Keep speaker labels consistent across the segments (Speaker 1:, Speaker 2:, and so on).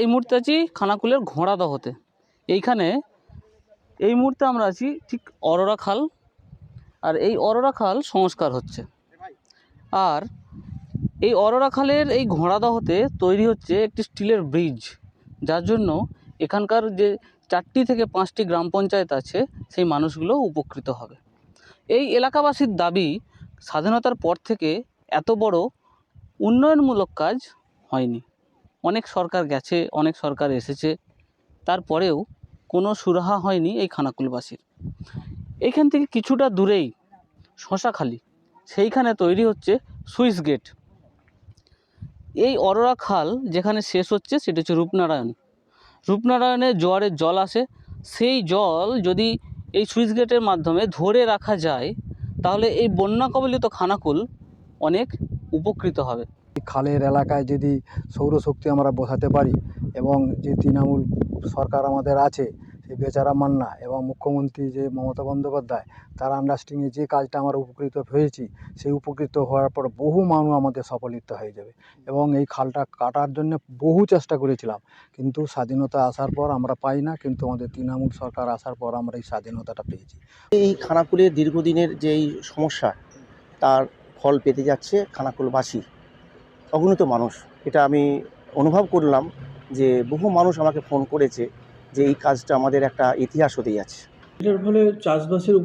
Speaker 1: এই মুহূর্তে আছি খানাকুলের ঘোড়াদহতে। এইখানে এই মুহূর্তে আমরা আছি ঠিক অরোরা খাল আর এই অরোরা খাল সংস্কার হচ্ছে। আর এই অরোরা খালের এই ঘোড়াদহতে তৈরি হচ্ছে একটি স্টিলের ব্রিজ, যার জন্য এখানকার যে চারটি থেকে পাঁচটি গ্রাম পঞ্চায়েত আছে, সেই মানুষগুলো উপকৃত হবে। এই এলাকাবাসীর দাবি স্বাধীনতার পর থেকে এত বড় উন্নয়নমূলক কাজ হয়নি। অনেক সরকার গেছে, অনেক সরকার এসেছে। তারপরেও কোনো সুরাহা হয়নি এই খানাকুলবাসীর। এইখান থেকে কিছুটা দূরেই, শশাখালি, সেইখানে তৈরি হচ্ছে সুইস গেট। এই অরোরা খাল যেখানে শেষ হচ্ছে সেটা হচ্ছে রূপনারায়ণ। রূপনারায়ণে জোয়ারের জল আসে। সেই জল যদি এই সুইচ গেটের মাধ্যমে ধরে রাখা যায়, তাহলে এই বন্যা কবলিত খানাকুল অনেক উপকৃত হবে।
Speaker 2: খালের এলাকায় যদি সৌরশক্তি আমরা বসাতে পারি এবং যে তৃণমূল সরকার আমাদের আছে সেই বেচারা মান্না এবং মুখ্যমন্ত্রী যে মমতা বন্দ্যোপাধ্যায়, তার আন্ডারস্ট্যান্ডিংয়ে যে কাজটা আমরা উপকৃত হয়েছি, সেই উপকৃত হওয়ার পর বহু মানুষ আমাদের সফলিত হয়ে যাবে। এবং এই খালটা কাটার জন্য বহু চেষ্টা করেছিলাম, কিন্তু স্বাধীনতা আসার পর আমরা পাই না, কিন্তু আমাদের তৃণমূল সরকার আসার পর আমরা এই স্বাধীনতাটা পেয়েছি।
Speaker 3: এই খানাকুলের দীর্ঘদিনের যে এই সমস্যা, তার ফল পেতে যাচ্ছে খানাকুলবাসী। অগণিত মানুষ। এটা আমি অনুভব করলাম যে বহু মানুষ আমাকে ফোন করেছে যে এই কাজটা আমাদের একটা ইতিহাস হতে যাচ্ছে।
Speaker 4: এটার ফলে চাষবাসের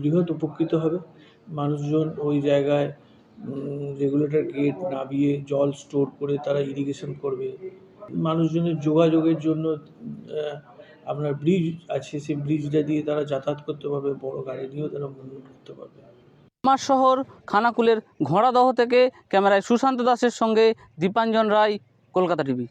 Speaker 4: বৃহৎ উপকৃত হবে। মানুষজন ওই জায়গায় রেগুলেটর গেট নামিয়ে জল স্টোর করে তারা ইরিগেশন করবে। মানুষজনের যোগাযোগের জন্য আপনার ব্রিজ আছে, সেই ব্রিজটা দিয়ে তারা যাতায়াত করতে পারবে, বড় গাড়ি নিয়েও তারা মুভমেন্ট করতে পারবে।
Speaker 1: আমার শহর খানাকুলের ঘোড়াদহ থেকে ক্যামেরায় সুশান্ত দাসের সঙ্গে দীপাঞ্জন রায় কলকাতা টিভি।